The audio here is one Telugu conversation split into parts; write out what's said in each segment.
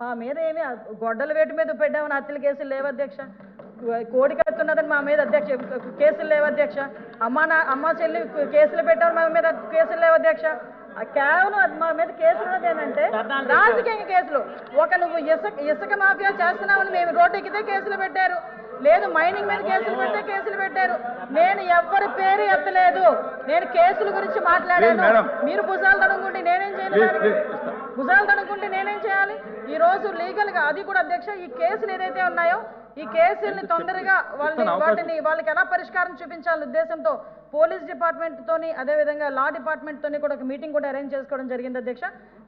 మా మీద ఏమి గొడ్డల వేటు మీద పెట్టామని హత్యల కేసులు లేవు అధ్యక్ష? కోడి కత్తున్నదని మా మీద అధ్యక్ష కేసులు లేవు అధ్యక్ష. అమ్మ నా అమ్మ చెల్లి కేసులు పెట్టామని మా మీద కేసులు లేవు అధ్యక్ష. కేవలం అది మా మీద కేసులు ఉన్నది ఏంటంటే రాజకీయ కేసులు. ఒక నువ్వు ఇసుక ఇసుక మాఫియా చేస్తున్నావని మేము రోడ్డు ఎక్కితే కేసులు పెట్టారు. లేదు మైనింగ్ మీద కేసులు పెడితే కేసులు పెట్టారు. నేను ఎవ్వరి పేరు ఎత్తలేదు. నేను కేసుల గురించి మాట్లాడాను. మీరు భుజాలు తడుముకుంటే నేనేం ఇస్తా. భుజాలు తడుముకుంటే నేనేం చేయాలి? ఈ రోజు లీగల్గా అది కూడా అధ్యక్ష ఈ కేసులు ఏదైతే ఉన్నాయో ఈ కేసుల్ని తొందరగా వాళ్ళని. వాటిని వాళ్ళకి ఎలా పరిష్కారం చూపించాలనే ఉద్దేశంతో పోలీస్ డిపార్ట్మెంట్ తోని అదే విధంగా లా డిపార్ట్మెంట్ తోని కూడా ఒక మీటింగ్ కూడా అరేంజ్ చేసుకోవడం జరిగింది అధ్యక్ష.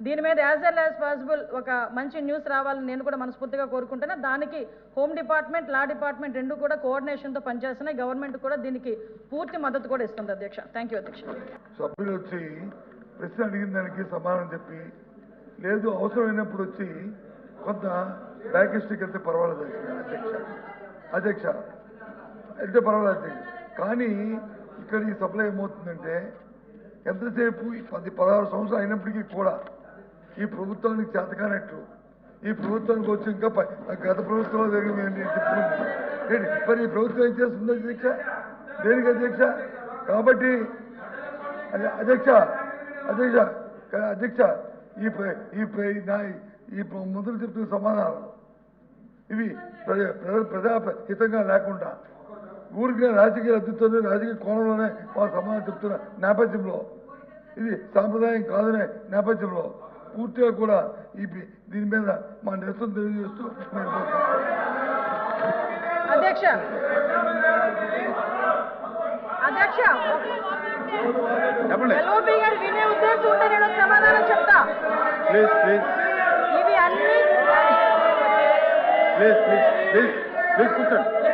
దీని మీద యాజ్ వెల్ యాజ్ పాసిబుల్ ఒక మంచి న్యూస్ రావాలని నేను కూడా మనస్ఫూర్తిగా కోరుకుంటున్నా. దానికి హోమ్ డిపార్ట్మెంట్ లా డిపార్ట్మెంట్ రెండు కూడా కోఆర్డినేషన్తో పనిచేస్తున్నాయి. గవర్నమెంట్ కూడా దీనికి పూర్తి మద్దతు కూడా ఇస్తుంది అధ్యక్ష. థ్యాంక్ యూ అధ్యక్ష. సభ్యులు వచ్చి ప్రశ్న అడిగిన దానికి సమాధానం చెప్పి లేదు అవసరమైనప్పుడు వచ్చి కొంత బ్యాక్ హిస్టరీకి వెళ్తే పర్వాలేదు అధ్యక్ష. అధ్యక్ష అయితే పర్వాలేదు అధ్యక్ష. కానీ ఇక్కడ ఈ సప్లై ఏమవుతుందంటే ఎంతసేపు పది పదహారు సంవత్సరాలు అయినప్పటికీ కూడా ఈ ప్రభుత్వానికి చేతకానట్లు ఈ ప్రభుత్వానికి వచ్చి ఇంకా గత ప్రభుత్వంలో జరిగింది చెప్పుకుంది ఏంటి? మరి ఈ ప్రభుత్వం ఏం చేస్తుంది అధ్యక్ష? దేనికి అధ్యక్ష? కాబట్టి అధ్యక్ష అధ్యక్ష అధ్యక్ష ఈ ఈ నా- ఈ మంత్రులు చెప్తున్న సమాధానం ఇవి ప్రజా ప్రజాహితంగా లేకుండా ఊరికే రాజకీయ అద్దుతోనే రాజకీయ కోణంలోనే మా సమాధానం చెప్తున్న నేపథ్యంలో ఇది సాంప్రదాయం కాదనే నేపథ్యంలో పూర్తిగా కూడా ఈ దీని మీద మా నిరసన తెలియజేస్తూ అధ్యక్ష. అధ్యక్ష చెప్పండి. ఎల్ఓపి గారు వినే ఉద్దేశం ఉంటే నేను సమాధానం చెప్తా. Please please. ఇవి అన్ని ప్లీజ్ ప్లీజ్ ప్లీజ్ ప్లీజ్ కూర్చోండి